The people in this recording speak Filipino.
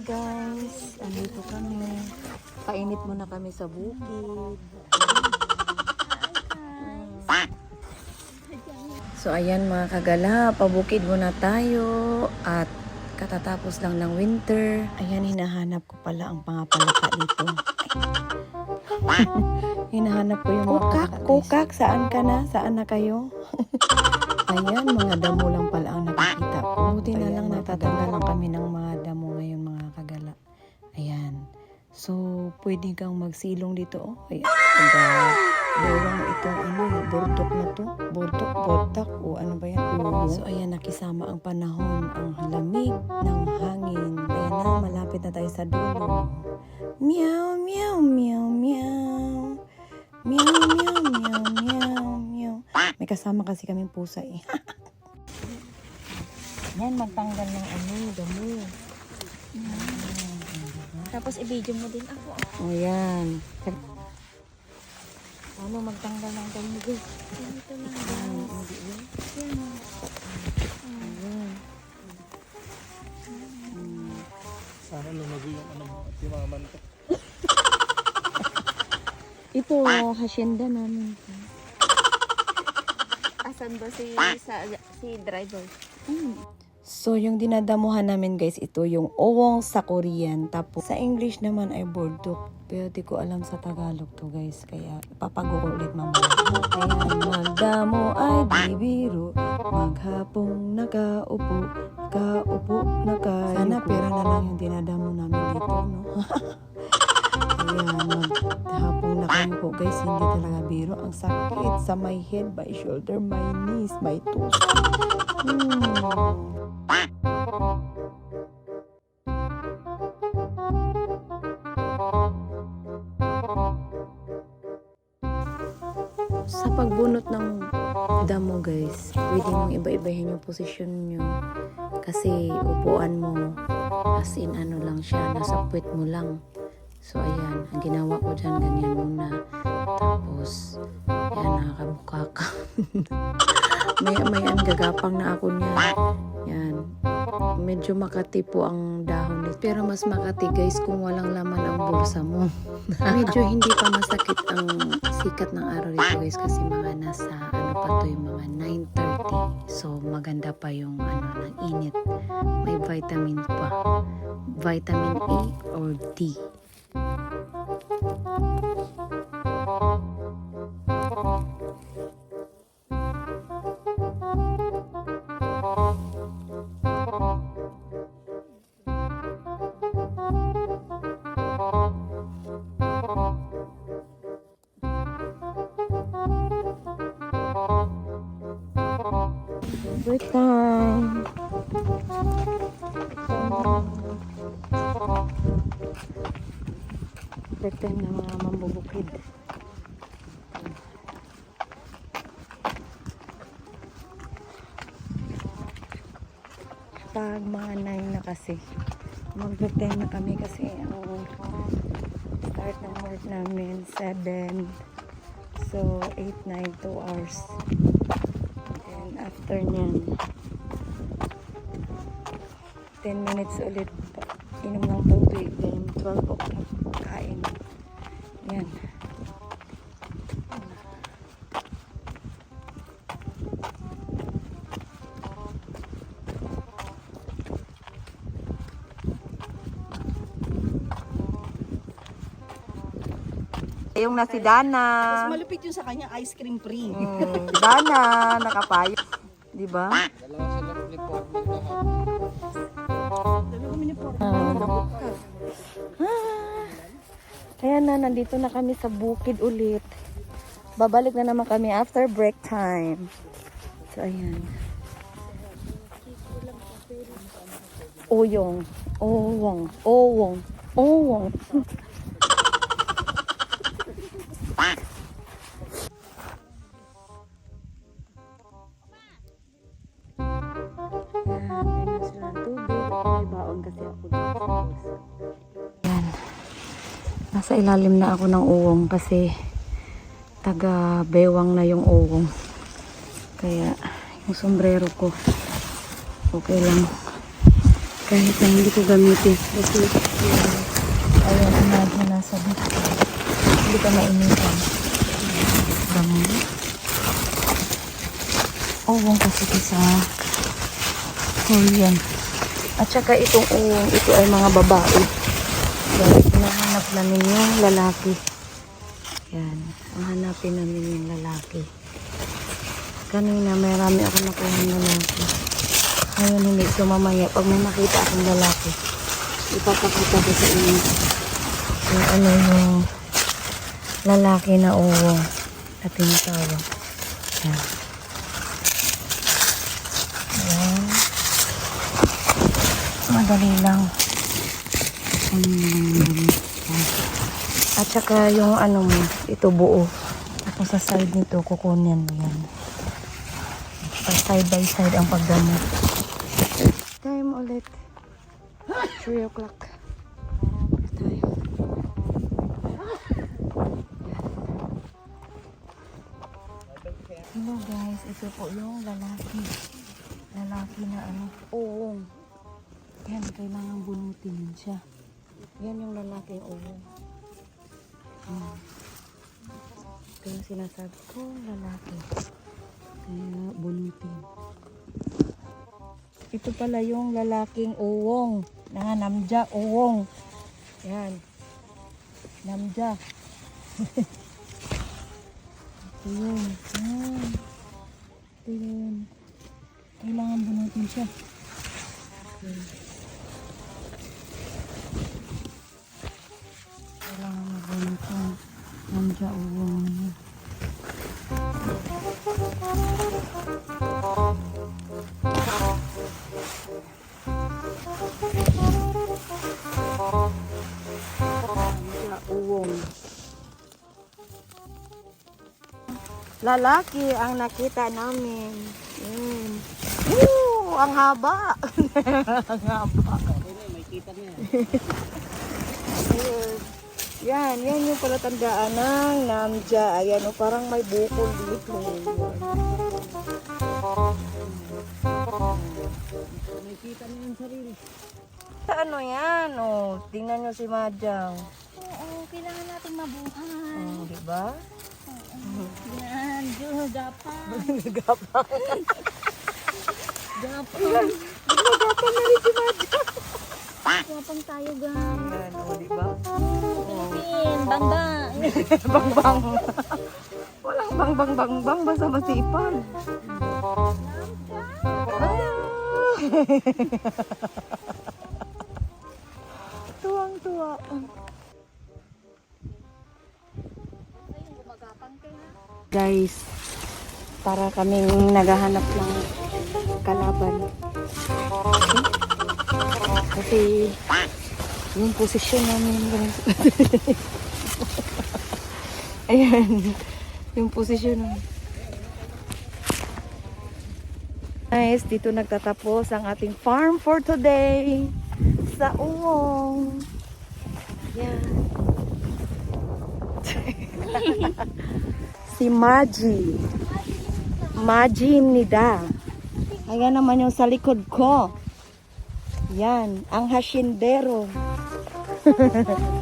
guys, andito kami. Painit muna kami sa bukid. So ayan mga kagala, pabukid muna tayo at katatapos lang ng winter. Ayan, hinahanap ko pala ang pangapalaka dito. Hinahanap ko yung mga kukak. Kukak, saan ka na? Saan na kayo? Ayan, mga damo lang pala ang nakikita ko. Buti na lang natatanggal lang kami ng mga So, pwede kang magsilong dito. Oh. Ay, taga, bawang itong ano, bordok na to. Bordok, bordak, o ano ba yan? Ulo. So, ayan, nakisama ang panahon, ang lamig ng hangin. Ayan na, malapit na tayo sa dulo. Meow, meow, meow, meow. Meow, meow, meow, meow, meow. May kasama kasi kaming pusa eh. Yan, magtanggal ng ano, damo. Tapos i-video mo din ako. O yan. Ano, magtanggal ng guys. Ganito lang guys. Yan. Ayan. Sana lumago yung ano, timaman ko. Ito, hacienda namin. Asan ba si, sa, si driver? So, yung dinadamuhan namin guys, ito yung owong sa Korean. Tapos, sa English naman ay bordok. Pero di ko alam sa Tagalog to guys. Kaya, papago ko ulit mamaya. Ayan, magdamo ay di biro. Maghapong nakaupo. Kaupo na kayo. Sana pera na lang yung dinadamo namin dito, no? Ayan, maghapong nakaupo guys. Hindi talaga biro. Ang sakit sa my head, my shoulder, my knees, my toes. Hmm. Pagbunot ng damo guys, pwede mong iba-ibahin yung posisyon nyo. Kasi upuan mo, as in ano lang siya, nasa puwet mo lang. So ayan, ang ginawa ko dyan, ganyan muna. Tapos, yan, nakakabuka ka. may, may ang gagapang na ako niya. Yan. Medyo makati po ang dahon nito. Pero mas makati guys kung walang laman ang bulsa mo. Medyo hindi pa masakit ang sikat ng araw dito guys kasi mga nasa ano pa to yung mga 9.30. So maganda pa yung ano ng init. May vitamin pa. Vitamin A or D. Break time. Break time ng mga mambubukid. Pag mga 9 na kasi. Mag-break time na kami kasi ang start ng work namin 7. So 8, 9, 2 hours. After nyan, 10 minutes ulit inom ng tubig. Then 12 o'clock kain. Yan. Yung na si Dana. Mas malupit yung sa kanya, ice cream free. Mm, Dana, nakapayo. Di ba? Dalawa sila uniforme lahat. Ni Porto. Ah. Ayan na, nandito na kami sa bukid ulit. Babalik na naman kami after break time. So, ayan. Oyong. Owong. Owong. Owong. Baon kasi ako dito. Yan. Nasa ilalim na ako ng uwong kasi taga bewang na yung uwong. Kaya yung sombrero ko okay lang. Kahit na hindi ko gamitin. Kasi, ayun, imagine nasa dito. Hindi ka mainitan. Dami. Uwong kasi sa Korean. At saka itong uwong, ito ay mga babae. Dahil hinahanap namin yung lalaki. Yan. Ang hanapin namin yung lalaki. Kanina marami ako nakuha ng lalaki. Ngayon hindi. So mamaya, pag may makita akong lalaki, ipapakita ko sa inyo. Yung ano yung lalaki na uwong na tinatawag. Yan. Yan. Madali lang. At saka yung ano mo, ito buo. Tapos sa side nito, kukunin mo yan. Pa side by side ang paggamit. Time ulit. 3 o'clock. Hello guys, ito po yung lalaki. Lalaki na ano, uong. Yan, kailangan bunutin yun siya. Yan yung lalaki uong. Hmm. Ito yung sinasabi ko, lalaki. Kaya bunutin. Ito pala yung lalaking uwong. Na namja uwong. Yan. Namja. Ito yun. Yan. Ito yun. Kailangan bunutin siya. Yan. Namja uwong. Namja uwong. Lalaki ang nakita namin. Yan. Woo! Ang haba. ang haba. Ayun. Yan, yan yung palatandaan ng namja. Ayan, o, parang may bukol dito. Nakikita niyo yung sarili. Ano yan, o? Tingnan niyo si Madjang. Oo, kailangan natin mabuhay. Oh, di ba? Yan, Diyo, gapang. Gapang. Gapang. Gapang na rin si Madjang. Gapang tayo, gam. Yan, o, di ba? Philippine, bang-bang. bang bang. Walang bang bang bang bang basta masipag. Tuwang tuwa. Guys, para kaming naghahanap ng kalaban. Kasi yung posisyon namin. Ayan. Yung posisyon. Guys, dito nagtatapos ang ating farm for today. Sa uwong. Yan. si Maji. Maji Nida. Ayan naman yung sa likod ko. Yan, ang hashindero.